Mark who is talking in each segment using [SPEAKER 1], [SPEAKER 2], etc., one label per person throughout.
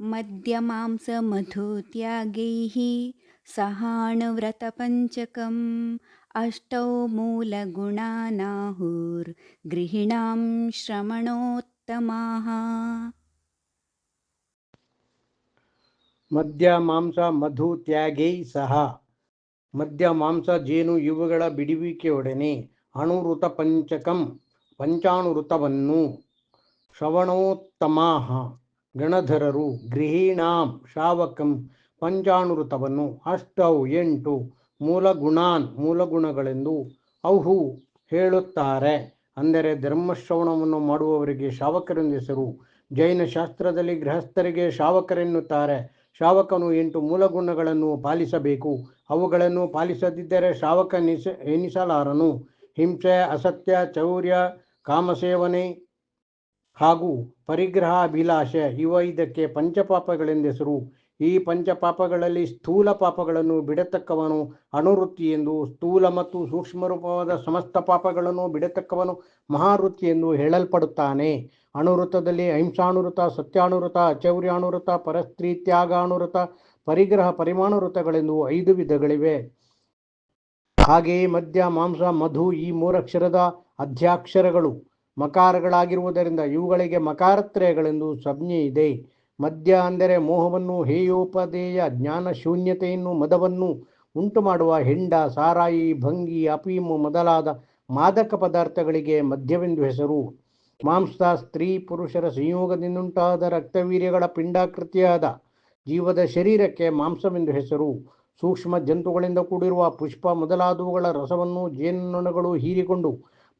[SPEAKER 1] मद्यमांसमधुत्यागैः सहाणव्रतपञ्चकम् अष्टौ मूलगुणानाहुर्गृहिणां श्रमणोत्तमाः
[SPEAKER 2] ಮದ್ಯ ಮಾಂಸ ಮಧು ತ್ಯಾಗೈ ಸಹ ಮದ್ಯ ಮಾಂಸ ಜೇನು ಇವುಗಳ ಬಿಡುವಿಕೆಯೊಡನೆ ಅಣುಋತ ಪಂಚಕಂ ಪಂಚಾಣುಋತವನ್ನು ಶ್ರವಣೋತ್ತಮಾಹ ಗಣಧರರು ಗೃಹೀಣಾಂ ಶಾವಕಂ ಪಂಚಾಣುಋತವನ್ನು ಅಷ್ಟೌ ಎಂಟು ಮೂಲಗುಣಾನ್ ಮೂಲಗುಣಗಳೆಂದು ಅವು ಹೇಳುತ್ತಾರೆ. ಅಂದರೆ ಧರ್ಮಶ್ರವಣವನ್ನು ಮಾಡುವವರಿಗೆ ಶಾವಕರೆಂದು ಹೆಸರು. ಜೈನ ಶಾಸ್ತ್ರದಲ್ಲಿ ಗೃಹಸ್ಥರಿಗೆ ಶಾವಕರೆನ್ನುತ್ತಾರೆ ಶಾವಕನು ಎಂಟು ಮೂಲಗುಣಗಳನ್ನು ಪಾಲಿಸಬೇಕು. ಅವುಗಳನ್ನು ಪಾಲಿಸದಿದ್ದರೆ ಶಾವಕ ನಿಸ ಎನಿಸಲಾರನು. ಹಿಂಸೆ, ಅಸತ್ಯ, ಚೌರ್ಯ, ಕಾಮಸೇವನೆ ಹಾಗೂ ಪರಿಗ್ರಹ ಅಭಿಲಾಷೆ ಇವ ಇದಕ್ಕೆ ಪಂಚಪಾಪಗಳೆಂದೆಸರು ಈ ಪಂಚಪಾಪಗಳಲ್ಲಿ ಸ್ಥೂಲ ಪಾಪಗಳನ್ನು ಬಿಡತಕ್ಕವನು ಅಣುವೃತ್ತಿ ಎಂದು, ಸ್ಥೂಲ ಮತ್ತು ಸೂಕ್ಷ್ಮ ರೂಪವಾದ ಸಮಸ್ತ ಪಾಪಗಳನ್ನು ಬಿಡತಕ್ಕವನು ಮಹಾವೃತ್ತಿ ಎಂದು ಹೇಳಲ್ಪಡುತ್ತಾನೆ. ಅನುವೃತ್ತದಲ್ಲಿ ಅಹಿಂಸಾನುವೃತ ಸತ್ಯಾನುವೃತ ಅಚೌರ್ಯಾನುವೃತ ಪರಸ್ತ್ರೀ ತ್ಯಾಗಾನುವೃತ ಪರಿಗ್ರಹ ಪರಿಮಾಣವೃತಗಳೆಂದು ಐದು ವಿಧಗಳಿವೆ. ಹಾಗೆಯೇ ಮದ್ಯ, ಮಾಂಸ, ಮಧು, ಈ ಮೂರಕ್ಷರದ ಅಧ್ಯಾಕ್ಷರಗಳು. ಮಕಾರಗಳಾಗಿರುವುದರಿಂದ ಇವುಗಳಿಗೆ ಮಕಾರತ್ರಯಗಳೆಂದು ಸಂಜ್ಞೆ ಇದೆ. ಮದ್ಯ ಅಂದರೆ ಮೋಹವನ್ನು, ಹೇಯೋಪದೇಯ ಜ್ಞಾನ ಶೂನ್ಯತೆಯನ್ನು ಮದವನ್ನು ಉಂಟು ಮಾಡುವ ಹೆಂಡ, ಸಾರಾಯಿ, ಭಂಗಿ, ಅಪೀಮು ಮೊದಲಾದ ಮಾದಕ ಪದಾರ್ಥಗಳಿಗೆ ಮದ್ಯವೆಂದು ಹೆಸರು. ಮಾಂಸ, ಸ್ತ್ರೀ, ಪುರುಷರ ಸಂಯೋಗದಿಂದುಂಟಾದ ರಕ್ತವೀರ್ಯಗಳ ಪಿಂಡಾಕೃತಿಯಾದ ಜೀವದ ಶರೀರಕ್ಕೆ ಮಾಂಸವೆಂದು ಹೆಸರು. ಸೂಕ್ಷ್ಮ ಜಂತುಗಳಿಂದ ಕೂಡಿರುವ ಪುಷ್ಪ ಮೊದಲಾದವುಗಳ ರಸವನ್ನು ಜೇನುನೊಣಗಳು ಹೀರಿಕೊಂಡು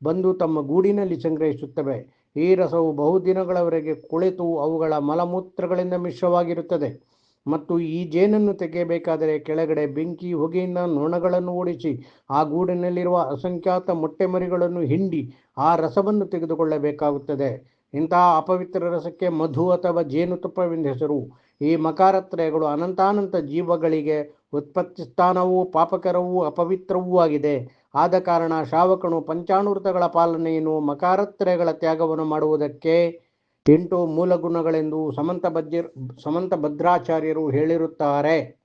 [SPEAKER 2] ಬಂದು ತಮ್ಮ ಗೂಡಿನಲ್ಲಿ ಸಂಗ್ರಹಿಸುತ್ತವೆ. ಈ ರಸವು ಬಹುದಿನಗಳವರೆಗೆ ಕುಳಿತು ಅವುಗಳ ಮಲಮೂತ್ರಗಳಿಂದ ಮಿಶ್ರವಾಗಿರುತ್ತದೆ. ಮತ್ತು ಈ ಜೇನನ್ನು ತೆಗೆಯಬೇಕಾದರೆ ಕೆಳಗಡೆ ಬೆಂಕಿ, ಹೊಗೆಯಿಂದ ನೊಣಗಳನ್ನು ಓಡಿಸಿ ಆ ಗೂಡಿನಲ್ಲಿರುವ ಅಸಂಖ್ಯಾತ ಮೊಟ್ಟೆ ಮರಿಗಳನ್ನು ಹಿಂಡಿ, ಆ ರಸವನ್ನು ತೆಗೆದುಕೊಳ್ಳಬೇಕಾಗುತ್ತದೆ. ಇಂತಹ ಅಪವಿತ್ರ ರಸಕ್ಕೆ ಮಧು ಅಥವಾ ಜೇನುತುಪ್ಪವೆಂದು ಹೆಸರು. ಈ ಮಕಾರತ್ರಯಗಳು ಅನಂತಾನಂತ ಜೀವಗಳಿಗೆ ಉತ್ಪತ್ತಿ ಸ್ಥಾನವೂ, ಪಾಪಕರವೂ, ಅಪವಿತ್ರವೂ ಆಗಿದೆ. ಆದ ಕಾರಣ ಶಾವಕನು ಪಂಚಾಣುವೃತಗಳ ಪಾಲನೆಯನ್ನು ಮಕಾರತ್ರಯಗಳ ತ್ಯಾಗವನ್ನು ಮಾಡುವುದಕ್ಕೆ ಎಂಟು ಮೂಲಗುಣಗಳೆಂದು ಸಮಂತ ಬಜ್ರ ಸಮಂತ ಭದ್ರಾಚಾರ್ಯರು ಹೇಳಿರುತ್ತಾರೆ.